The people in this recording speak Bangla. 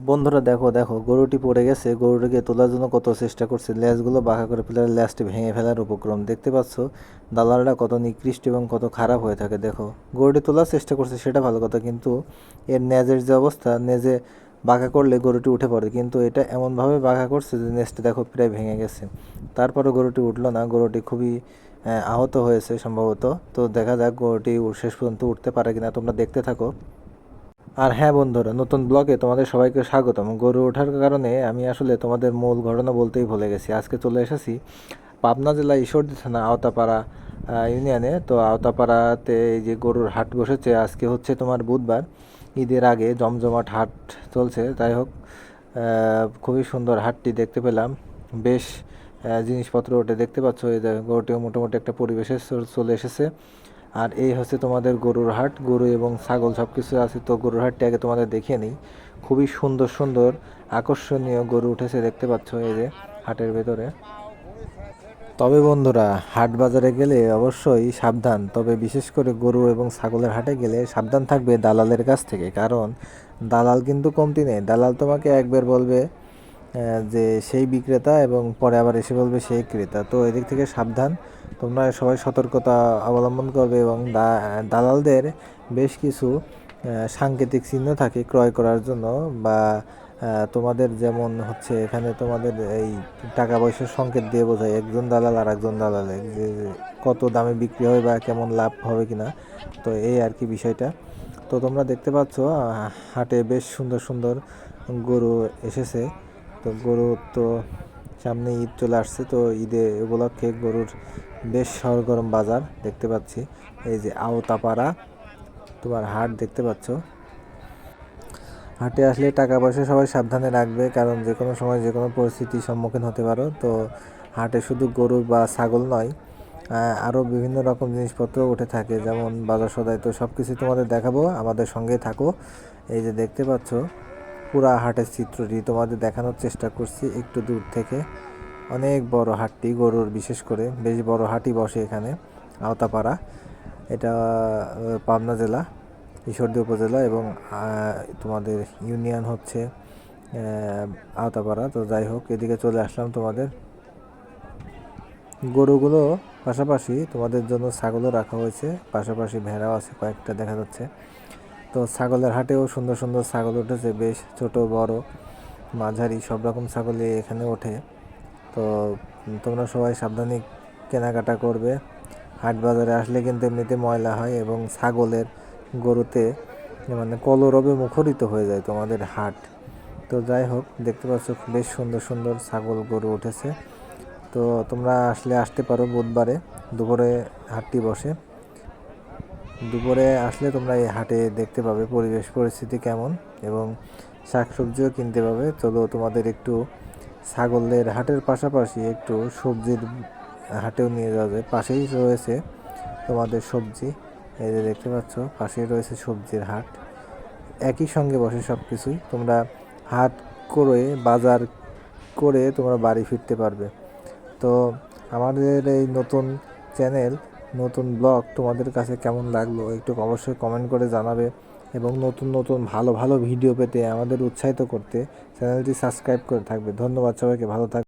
বন্ধুরা দেখো দেখো গরুটি পড়ে গেছে। গরুটিকে তোলার জন্য কত চেষ্টা করছে। ল্যাজগুলো বাঁকা করে ফেলার ল্যাজটি ভেঙে ফেলার উপক্রম। দেখতে পাচ্ছ দালালরা কত নিকৃষ্ট এবং কত খারাপ হয়ে থাকে দেখো। গরুটি তোলার চেষ্টা করছে সেটা ভালো কথা কিন্তু এর নেজের যে অবস্থা নেজে বাঁকা করলে গরুটি উঠে পড়ে। কিন্তু এটা এমনভাবে বাঁকা করছে যে নেজটা দেখো প্রায় ভেঙে গেছে। তারপরে গরুটি উঠল না। গরুটি খুবই আহ, আহত হয়েছে সম্ভবত। তো দেখা যাক গরুটি শেষ পর্যন্ত উঠতে পারে কিনা। তোমরা দেখতে থাকো। আর হ্যাঁ বন্ধুরা, নতুন ব্লগে তোমাদের সবাইকে স্বাগতম। গরু ওঠার কারণে আমি আসলে তোমাদের মূল ঘটনা বলতেই ভুলে গেছি। আজকে চলে এসেছি পাবনা জেলা ঈশ্বরদী থানা আওতাপাড়া ইউনিয়নে। তো আওতাপাড়াতে এই যে গরুর হাট বসেছে, আজকে হচ্ছে তোমার বুধবার। ঈদের আগে জমজমাট হাট চলছে। যাই হোক খুবই সুন্দর হাটটি দেখতে পেলাম। বেশ জিনিসপত্র ওটা দেখতে পাচ্ছ। এই গরুটিও মোটামুটি একটা পরিবেশে চলে এসেছে। আর এই হচ্ছে তোমাদের গরুর হাট। গরু এবং ছাগল সব কিছু আছে, তো গরুর হাটটি আগে তোমাদের দেখিয়ে নিই। খুবই সুন্দর সুন্দর, আকর্ষণীয় গরু উঠেছে, দেখতে পাচ্ছ এই যে হাটের ভেতরে। তবে বন্ধুরা, হাট বাজারে গেলে অবশ্যই সাবধান। তবে বিশেষ করে গরু এবং ছাগলের হাটে গেলে সাবধান থাকবে দালালের কাছ থেকে। কারণ দালাল কিন্তু কমতি নেই। দালাল তোমাকে একবার বলবে যে সেই বিক্রেতা এবং পরে আবার এসে বলবে সেই ক্রেতা। তো এদিক থেকে সাবধান। তোমরা সবাই সতর্কতা অবলম্বন করবে এবং দালালদের বেশ কিছু সাংকেতিক চিহ্ন থাকে ক্রয় করার জন্য বা তোমাদের যেমন হচ্ছে এখানে তোমাদের এই টাকা পয়সার সংকেত দিয়ে বোঝায় একজন দালাল আর একজন দালালে, যে কত দামে বিক্রি হবে বা কেমন লাভ হবে কিনা। তো এই আর কি বিষয়টা। তো তোমরা দেখতে পাচ্ছ হাটে বেশ সুন্দর সুন্দর গরু এসেছে। তো গরু তো সামনে ঈদ চলে আসছে, তো ঈদে উপলক্ষে গরুর বেশ সরগরম বাজার দেখতে পাচ্ছি। এই যে আওতাপাড়া, তোমার হাট দেখতে পাচ্ছ। হাটে আসলে টাকা পয়সা সবাই সাবধানে রাখবে, কারণ যে কোনো সময় যে কোনো পরিস্থিতির সম্মুখীন হতে পারো। তো হাটে শুধু গরু বা ছাগল নয় আরও বিভিন্ন রকম জিনিসপত্র উঠে থাকে, যেমন বাজার সদাই তো সব কিছু তোমাদের দেখাবো, আমাদের সঙ্গে থাকো। এই যে দেখতে পাচ্ছ পুরা হাটের চিত্রটি তোমাদের দেখানোর চেষ্টা করছি একটু দূর থেকে। অনেক বড় হাটটি, গরুর বিশেষ করে। বেশ বড় হাটই বসে এখানে, আওতাপাড়া। এটা পাবনা জেলা, ঈশ্বরদী উপজেলা এবং তোমাদের ইউনিয়ন হচ্ছে আওতাপাড়া। তো যাই হোক, এদিকে চলে আসলাম তোমাদের। গরুগুলো পাশাপাশি তোমাদের জন্য ছাগলও রাখা হয়েছে, পাশাপাশি ভেড়াও আছে কয়েকটা দেখা যাচ্ছে। তো ছাগলের হাটেও সুন্দর সুন্দর ছাগল উঠেছে, বেশ ছোট, বড়, মাঝারি, সব রকম ছাগলই এখানে ওঠে। তো তোমরা সবাই সাবধানে কেনাকাটা করবে। হাট বাজারে আসলে কিন্তু এমনিতে ময়লা হয় এবং ছাগলের গরুতে মানে কলরবে মুখরিত হয়ে যায় তোমাদের হাট। তো যাই হোক, দেখতে পাচ্ছ বেশ সুন্দর সুন্দর ছাগল গরু উঠেছে। তো তোমরা আসলে আসতে পারো বুধবারে, দুপুরে হাটটি বসে। দুপুরে আসলে তোমরা এই হাটে দেখতে পাবে পরিবেশ, পরিস্থিতি কেমন এবং শাকসবজিও কিনতে পাবে। চলো তোমাদের একটু ছাগলের হাটের পাশাপাশি একটু সবজির হাটেও নিয়ে যাওয়া যায়। পাশেই রয়েছে তোমাদের সবজি। এই যে দেখতে পাচ্ছ, পাশেই রয়েছে সবজির হাট। একই সঙ্গে বসে সব কিছুই তোমরা হাট করে, বাজার করে তোমরা বাড়ি ফিরতে পারবে। তো আমাদের এই নতুন চ্যানেল নতুন ব্লগ তোমাদের কাছে কেমন লাগল একটু অবশ্যই কমেন্ট করে জানাবে এবং নতুন নতুন, ভালো ভালো ভিডিও পেতে আমাদের উৎসাহিত করতে চ্যানেলটি সাবস্ক্রাইব করে থাকবে। ধন্যবাদ সবাইকে, ভালো থাকবে